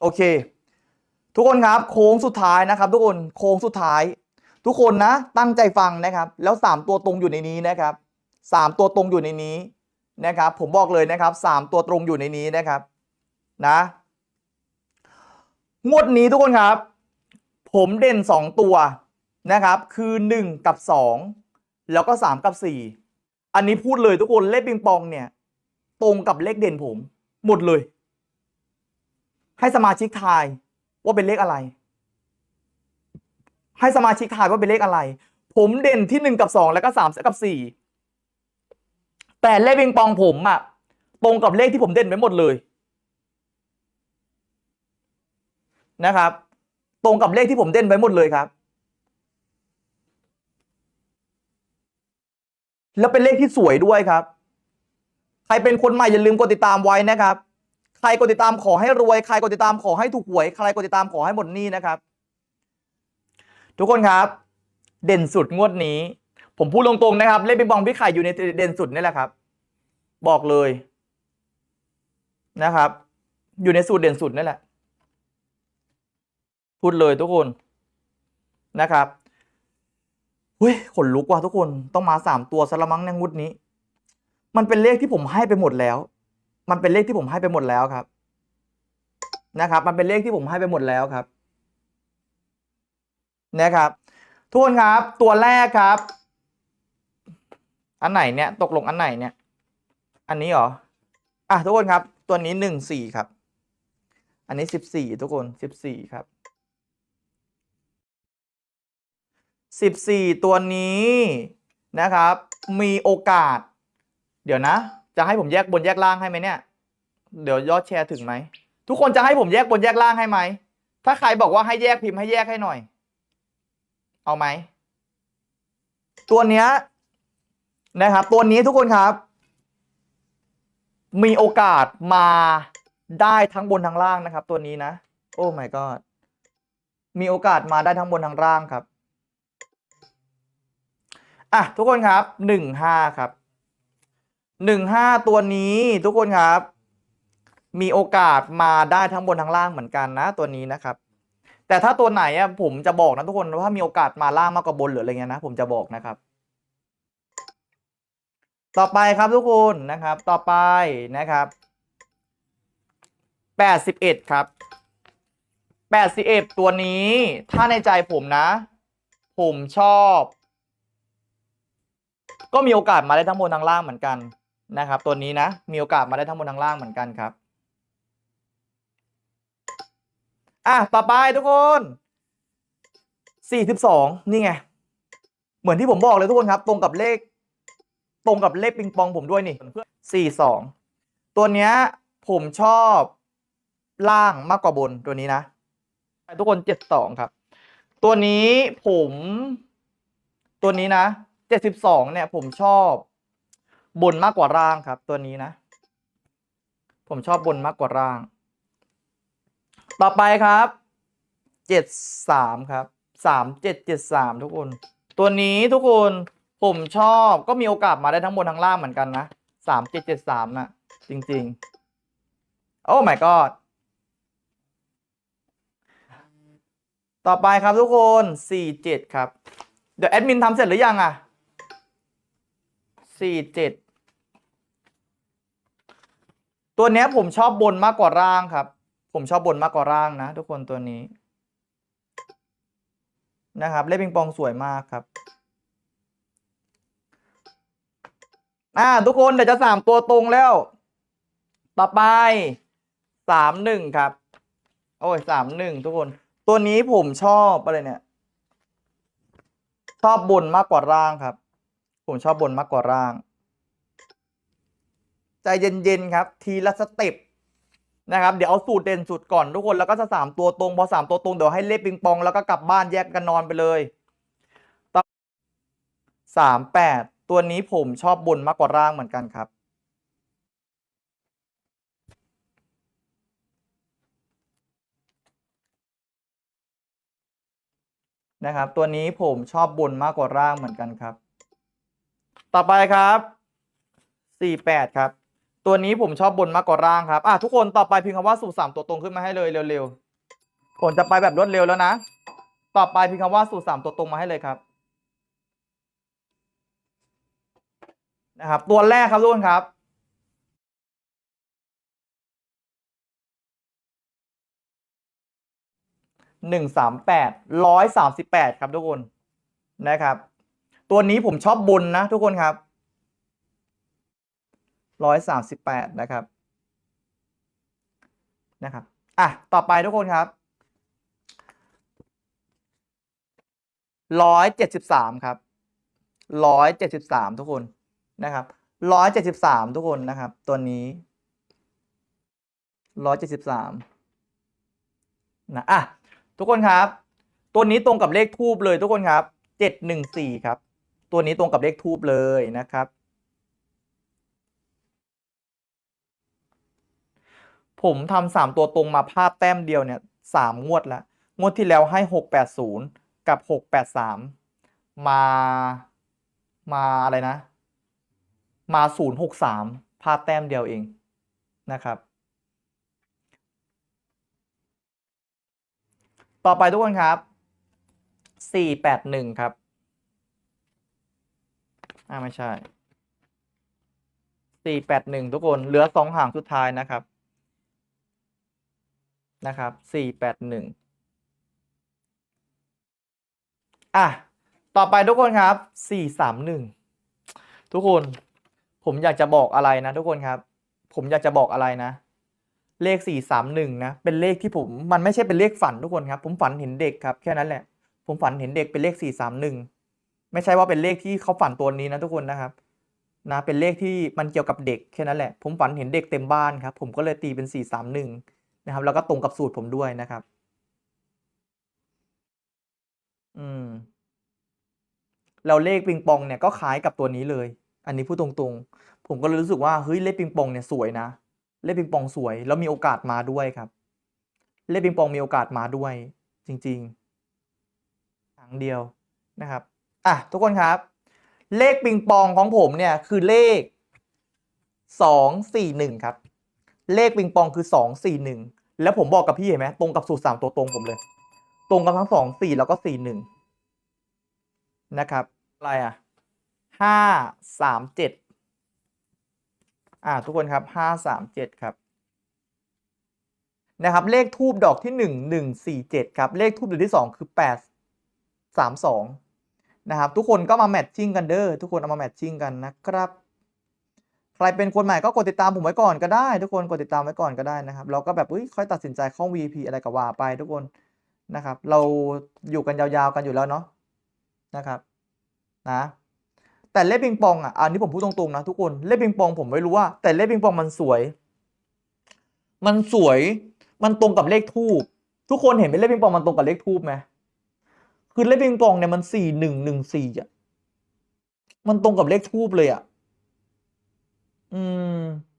โอเค ทุกคนครับโค้งสุดท้ายนะครับ ทุกคนโค้งสุดท้าย ทุกคนนะ ตั้งใจฟังนะครับ แล้วสามตัวตรงอยู่ในนี้นะครับสามตัวตรงอยู่ในนี้นะครับ ผมบอกเลยนะครับสามตัวตรงอยู่ในนี้นะครับนะงวดนี้ทุกคนครับ ผมเด่นสองตัวนะครับ คือหนึ่งกับสองแล้วก็สามกับสี่อันนี้พูดเลยทุกคนเลขปิงปองเนี่ย ตรงกับเลขเด่นผม หมดเลย ให้สมาชิกทายว่าเป็นเลขอะไร ให้สมาชิกทายว่าเป็นเลขอะไร ผมเด่นที่หนึ่งกับสองแล้วก็สามกับสี่แต่เลขปิงปองผมอะตรงกับเลขที่ผมเด่นไว้หมดเลยนะครับ ตรงกับเลขที่ผมเด่นไว้หมดเลยครับ แล้วเป็นเลขที่สวยด้วยครับ ใครเป็นคนใหม่อย่าลืมกดติดตามไว้นะครับ ใครกดติดตามขอให้รวย ใครกดติดตามขอให้ถูกหวย ใครกดติดตามขอให้หมดหนี้นะครับ ทุกคนครับ เด่นสุดงวดนี้ ผมพูดตรงๆนะครับ เลขปิงปองพี่ไข่อยู่ในเด่นสุดนี่แหละครับ บอกเลยนะครับ อยู่ในสูตรเด่นสุดนี่แหละ พูดเลยทุกคนนะครับเฮ้ยขนลุกว่ะทุกคนต้องมาสามตัวสละมังในงวดนี้ มันเป็นเลขที่ผมให้ไปหมดแล้ว มันเป็นเลขที่ผมให้ไปหมดแล้วครับ นะครับ มันเป็นเลขที่ผมให้ไปหมดแล้วครับ นะครับทุกคนครับ ตัวแรกครับ อันไหนเนี่ย ตกลงอันไหนเนี่ย อันนี้เหรอ อะทุกคนครับ ตัวนี้หนึ่งสี่ครับ อันนี้สิบสี่ทุกคนสิบสี่ครับสิบสี่ตัวนี้นะครับ มีโอกาส เดี๋ยวนะ จะให้ผมแยกบนแยกล่างให้ไหมเนี่ย เดี๋ยวยอดแชร์ถึงไหม ทุกคนจะให้ผมแยกบนแยกล่างให้ไหม ถ้าใครบอกว่าให้แยกพิมพ์ให้แยกให้หน่อย เอาไหม ตัวเนี้ยนะครับ ตัวนี้ทุกคนครับ มีโอกาสมาได้ทั้งบนทั้งล่างนะครับ ตัวนี้นะ โอ้ my god มีโอกาสมาได้ทั้งบนทั้งล่างครับ อะ ทุกคนครับหนึ่งห้าครับ หนึ่งห้าตัวนี้ทุกคนครับ มีโอกาสมาได้ทั้งบนทั้งล่างเหมือนกันนะตัวนี้นะครับ แต่ถ้าตัวไหนอะผมจะบอกนะทุกคนว่ามีโอกาสมาล่างมากกว่าบนหรืออะไรเงี้ยนะผมจะบอกนะครับ ต่อไปครับทุกคนนะครับ ต่อไปนะครับแปดสิบเอ็ดครับแปดสิบเอ็ดตัวนี้ถ้าในใจผมนะ ผมชอบ ก็มีโอกาสมาได้ทั้งบนทั้งล่างเหมือนกัน นะครับ ตัวนี้นะ มีโอกาสมาได้ทั้งบนทั้งล่างเหมือนกันครับ อะ ต่อไปทุกคนสี่สิบสองนี่ไง เหมือนที่ผมบอกเลยทุกคนครับ ตรงกับเลข ตรงกับเลขปิงปองผมด้วยนี่สี่สองตัวเนี้ยผมชอบล่างมากกว่าบนตัวนี้นะ ทุกคนเจ็ดสองครับ ตัวนี้ผม ตัวนี้นะเจ็ดสิบสองเนี่ยผมชอบ บนมากกว่าร่างครับ ตัวนี้นะ ผมชอบบนมากกว่าร่าง ต่อไปครับเจ็ดสามครับสามเจ็ดเจ็ดสามทุกคน ตัวนี้ทุกคนผมชอบก็มีโอกาสมาได้ทั้งบนทั้งล่างเหมือนกันนะสามเจ็ดเจ็ดสามนะจริง ๆ โอ้ my god ต่อไปครับทุกคนสี่เจ็ดครับ เดี๋ยวแอดมินทำเสร็จหรือยังอะสี่เจ็ด ตัวเนี้ยผมชอบบนมากกว่าร่างครับ ผมชอบบนมากกว่าร่างนะ ทุกคนตัวนี้ นะครับเลขปิงปองสวยมากครับอ่าทุกคนเดี๋ยวจะสามตัวตรงแล้ว ต่อไปสามหนึ่งครับ โอ้ยสามหนึ่งทุกคน ตัวนี้ผมชอบอะไรเนี่ย ชอบบนมากกว่าร่างครับ ผมชอบบนมากกว่าร่าง ใจเย็นๆครับ ทีละสเต็ปนะครับ เดี๋ยวเอาสูตรเด่นสุดก่อนทุกคนแล้วก็จะสามตัวตรง พอสามตัวตรง เดี๋ยวให้เลขปิงปองแล้วก็กลับบ้านแยกกันนอนไปเลยต่อสามแปดตัวนี้ผมชอบบนมากกว่าร่างเหมือนกันครับนะครับ ตัวนี้ผมชอบบนมากกว่าร่างเหมือนกันครับ ต่อไปครับ 48 ครับ ตัวนี้ผมชอบบนมากกว่าร่างครับอะทุกคนต่อไปพิมพ์คำว่าสูตรสามตัวตรงขึ้นมาให้เลยเร็วๆผมจะไปแบบรวดเร็วแล้วนะ ต่อไปพิมพ์คำว่าสูตรสามตัวตรงมาให้เลยครับนะครับตัวแรกครับทุกคนครับหนึ่งสามแปดร้อยสามสิบแปดครับทุกคนนะครับ ตัวนี้ผมชอบบนนะทุกคนครับ ร้อยสามสิบแปดนะครับนะครับอะต่อไปทุกคนครับร้อยเจ็ดสิบสามครับร้อยเจ็ดสิบสามทุกคนนะครับร้อยเจ็ดสิบสามทุกคนนะครับ ตัวนี้ร้อยเจ็ดสิบสามนะอะทุกคนครับ ตัวนี้ตรงกับเลขทูบเลยทุกคนครับเจ็ดหนึ่งสี่ครับ ตัวนี้ตรงกับเลขทูบเลยนะครับ ผมทำสามตัวตรงมาภาพแต้มเดียวเนี่ยสามงวดแล้ว งวดที่แล้วให้หกแปดศูนย์กับหกแปดสามมามาอะไรนะ มาศูนย์หกสามภาพแต้มเดียวเองนะครับ ต่อไปทุกคนครับสี่แปดหนึ่งครับอ่าไม่ใช่สี่แปดหนึ่งทุกคน เหลือสองหางสุดท้ายนะครับ นะครับสี่แปดหนึ่งอะ ต่อไปทุกคนครับสี่สามหนึ่งทุกคนผมอยากจะบอกอะไรนะ ทุกคนครับ ผมอยากจะบอกอะไรนะ เลขสี่สามหนึ่งนะเป็นเลขที่ผมมันไม่ใช่เป็นเลขฝันทุกคนครับ ผมฝันเห็นเด็กครับแค่นั้นแหละ ผมฝันเห็นเด็กเป็นเลขสี่สามหนึ่งไม่ใช่ว่าเป็นเลขที่เขาฝันตัวนี้นะทุกคนนะครับนะเป็นเลขที่มันเกี่ยวกับเด็กแค่นั้นแหละ ผมฝันเห็นเด็กเต็มบ้านครับ ผมก็เลยตีเป็นสี่สามห นะครับ แล้วก็ตรงกับสูตรผมด้วยนะครับ อืมแล้วเลขปิงปองเนี่ยก็คล้ายกับตัวนี้เลย อันนี้พูดตรงๆ ผมก็เลยรู้สึกว่าเฮ้ยเลขปิงปองเนี่ยสวยนะ เลขปิงปองสวย แล้วมีโอกาสมาด้วยครับ เลขปิงปองมีโอกาสมาด้วย จริงๆครั้งเดียวนะครับอะทุกคนครับ เลขปิงปองของผมเนี่ยคือเลขสองสี่หนึ่งครับ เลขปิงปองคือสองสี่หนึ่ง แล้วผมบอกกับพี่เห็นไหมตรงกับสูตรสามตัวตรงผมเลย ตรงกับทั้งสองสี่แล้วก็สี่หนึ่งนะครับ อะไรอะห้าสามเจ็ดอ่าทุกคนครับห้าสามเจ็ดครับนะครับ เลขทูบดอกที่หนึ่งหนึ่งสี่เจ็ดครับ เลขทูบดอกที่สองคือแปดสามสองนะครับ ทุกคนก็มาแมทชิ่งกันเด้อทุกคนเอามาแมทชิ่งกันนะครับ ใครเป็นคนใหม่ก็กดติดตามผมไว้ก่อนก็ได้ ทุกคนกดติดตามไว้ก่อนก็ได้นะครับเราก็แบบอุ้ยค่อยตัดสินใจเข้า VP อะไรก็ว่าไปทุกคนนะครับ เราอยู่กันยาวๆกันอยู่แล้วเนาะนะครับนะแต่เล่นปิงปองอะอันนี้ผมพูดตรงๆนะทุกคนเล่นปิงปองผมไม่รู้ว่า แต่เล่นปิงปองมันสวย มันสวย มันตรงกับเลขทูบทุกคนเห็นเป็นเลขปิงปองมันตรงกับเลขทูบไหมคือเลขปิงปองเนี่ยมันสี่หนึ่งหนึ่งสี่อะมันตรงกับเลขทูบเลยอะ อืม